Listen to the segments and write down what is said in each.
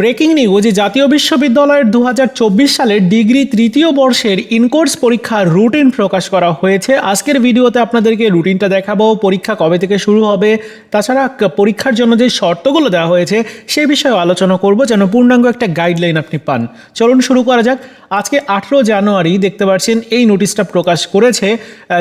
Breaking news, জাতীয় বিশ্ববিদ্যালয়ের দু হাজার চব্বিশ সালের ডিগ্রি তৃতীয় বর্ষের ইনকোর্স পরীক্ষার রুটিন প্রকাশ করা হয়েছে। আজকের ভিডিওতে আপনাদেরকে রুটিনটা দেখাবো, পরীক্ষা কবে থেকে শুরু হবে, তাছাড়া পরীক্ষার জন্য যে শর্তগুলো দেওয়া হয়েছে, সে বিষয়ে আলোচনা করব যেন পূর্ণাঙ্গ একটা গাইডলাইন আপনি পান। চলুন শুরু করা যাক। আজকে আঠেরো জানুয়ারি দেখতে পাচ্ছেন, এই নোটিশটা প্রকাশ করেছে।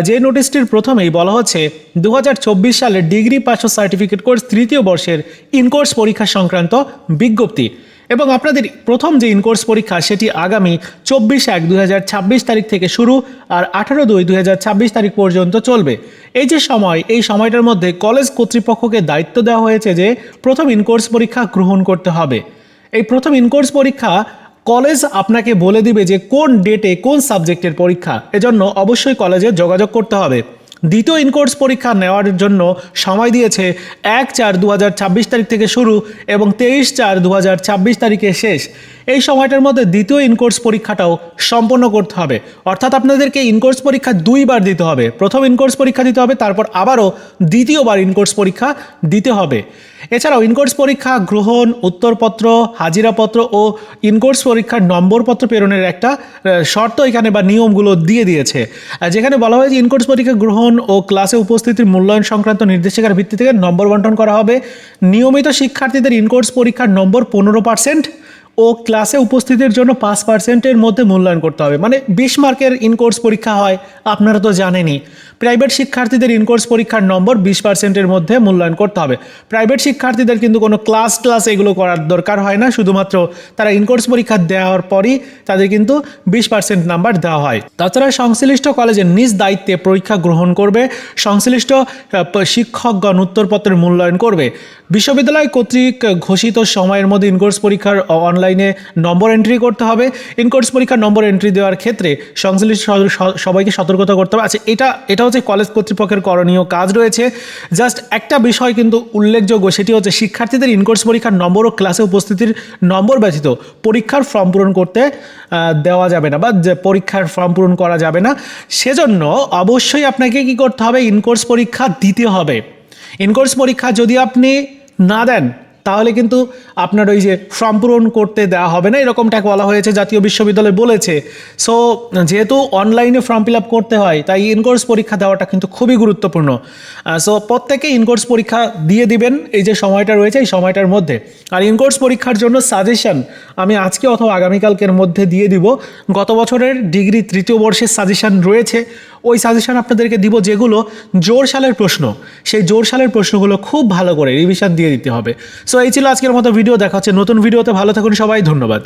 যে নোটিশটির প্রথমেই বলা হচ্ছে দু হাজার চব্বিশ সালের ডিগ্রি ও সার্টিফিকেট কোর্স তৃতীয় বর্ষের ইনকোর্স পরীক্ষা সংক্রান্ত বিজ্ঞপ্তি। এবং আপনাদের প্রথম যে ইনকোর্স পরীক্ষা, সেটি আগামী চব্বিশ এক দুই তারিখ থেকে শুরু আর আঠারো দুই দুই তারিখ পর্যন্ত চলবে। এই যে সময়, এই সময়টার মধ্যে কলেজ কর্তৃপক্ষকে দায়িত্ব দেওয়া হয়েছে যে প্রথম ইনকোর্স পরীক্ষা গ্রহণ করতে হবে। এই প্রথম ইনকোর্স পরীক্ষা কলেজ আপনাকে বলে দিবে যে কোন ডেটে কোন সাবজেক্টের পরীক্ষা। এজন্য অবশ্যই কলেজে যোগাযোগ করতে হবে। দ্বিতীয় ইনকোর্স পরীক্ষা নেওয়ার জন্য সময় দিয়েছে এক চার দু তারিখ থেকে শুরু এবং তেইশ চার দু তারিখে শেষ। এই সময়টার মধ্যে দ্বিতীয় ইনকোর্স পরীক্ষাটাও সম্পন্ন করতে হবে। অর্থাৎ আপনাদেরকে ইনকোর্স পরীক্ষা দুইবার দিতে হবে। প্রথম ইনকোর্স পরীক্ষা দিতে হবে, তারপর আবারও দ্বিতীয়বার ইনকোর্স পরীক্ষা দিতে হবে। এছাড়াও ইনকোর্স পরীক্ষা গ্রহণ, উত্তরপত্র, হাজিরাপত্র ও ইনকোর্স পরীক্ষার নম্বরপত্র প্রেরণের একটা শর্ত এখানে বা নিয়মগুলো দিয়ে দিয়েছে। যেখানে বলা হয় যে ইনকোর্স পরীক্ষা গ্রহণ ও ক্লাসে উপস্থিতির মূল্যায়ন সংক্রান্ত নির্দেশিকার ভিত্তি থেকে নম্বর বন্টন করা হবে। নিয়মিত শিক্ষার্থীদের ইনকোর্স পরীক্ষার নম্বর পনেরো পার্সেন্ট ও ক্লাসে উপস্থিতির জন্য পাঁচ পার্সেন্টের মধ্যে মূল্যায়ন করতে হবে। মানে বিশ মার্কের ইনকোর্স পরীক্ষা হয়, আপনারা তো জানেনই। প্রাইভেট শিক্ষার্থীদের ইনকোর্স পরীক্ষার নম্বর বিশ পার্সেন্টের মধ্যে মূল্যায়ন করতে হবে। প্রাইভেট শিক্ষার্থীদের কিন্তু কোনো ক্লাস ক্লাস এগুলো করার দরকার হয় না। শুধুমাত্র তারা ইনকোর্স পরীক্ষা দেওয়ার পরই তাদের কিন্তু বিশ পার্সেন্ট নাম্বার দেওয়া হয়। তাছাড়া সংশ্লিষ্ট কলেজের নিজ দায়িত্বে পরীক্ষা গ্রহণ করবে। সংশ্লিষ্ট শিক্ষকগণ উত্তরপত্রের মূল্যায়ন করবে। বিশ্ববিদ্যালয় কর্তৃক ঘোষিত সময়ের মধ্যে ইনকোর্স পরীক্ষার অনলাইনে নম্বর এন্ট্রি করতে হবে। ইনকোর্স পরীক্ষার নম্বর এন্ট্রি দেওয়ার ক্ষেত্রে সংশ্লিষ্ট সবাইকে সতর্কতা করতে হবে। আচ্ছা এটা এটা হচ্ছে কলেজ কর্তৃপক্ষের করণীয় কাজ রয়েছে। জাস্ট একটা বিষয় কিন্তু উল্লেখযোগ্য, সেটি হচ্ছে শিক্ষার্থীদের ইনকোর্স পরীক্ষার নম্বর ও ক্লাসে উপস্থিতির নম্বর ব্যতীত পরীক্ষার ফর্ম পূরণ করতে দেওয়া যাবে না বা পরীক্ষার ফর্ম পূরণ করা যাবে না। সেজন্য অবশ্যই আপনাকে কি করতে হবে? ইনকোর্স পরীক্ষা দিতে হবে। ইনকোর্স পরীক্ষা যদি আপনি না দেন তাহলে কিন্তু আপনার ওই যে ফর্ম পূরণ করতে দেওয়া হবে না, এরকমটা বলা হয়েছে, জাতীয় বিশ্ববিদ্যালয় বলেছে। সো যেহেতু অনলাইনে ফর্ম ফিল আপ করতে হয়, তাই ইনকোর্স পরীক্ষা দেওয়াটা কিন্তু খুবই গুরুত্বপূর্ণ। সো প্রত্যেকে ইনকোর্স পরীক্ষা দিয়ে দিবেন, এই যে সময়টা রয়েছে, এই সময়টার মধ্যে। আর ইনকোর্স পরীক্ষার জন্য সাজেশন আমি আজকে অথবা আগামীকালকের মধ্যে দিয়ে দিব। গত বছরের ডিগ্রি তৃতীয় বর্ষের সাজেশন রয়েছে। ওই সাজেশন আপনাদেরকে দিব যেগুলো জোর সালের প্রশ্ন। সেই জোর সালের প্রশ্নগুলো খুব ভালো করে রিভিশন দিয়ে দিতে হবে। সো এই ছিল আজকের মতো ভিডিও দেখা হচ্ছে নতুন ভিডিওতে ভালো থাকুন সবাই। ধন্যবাদ।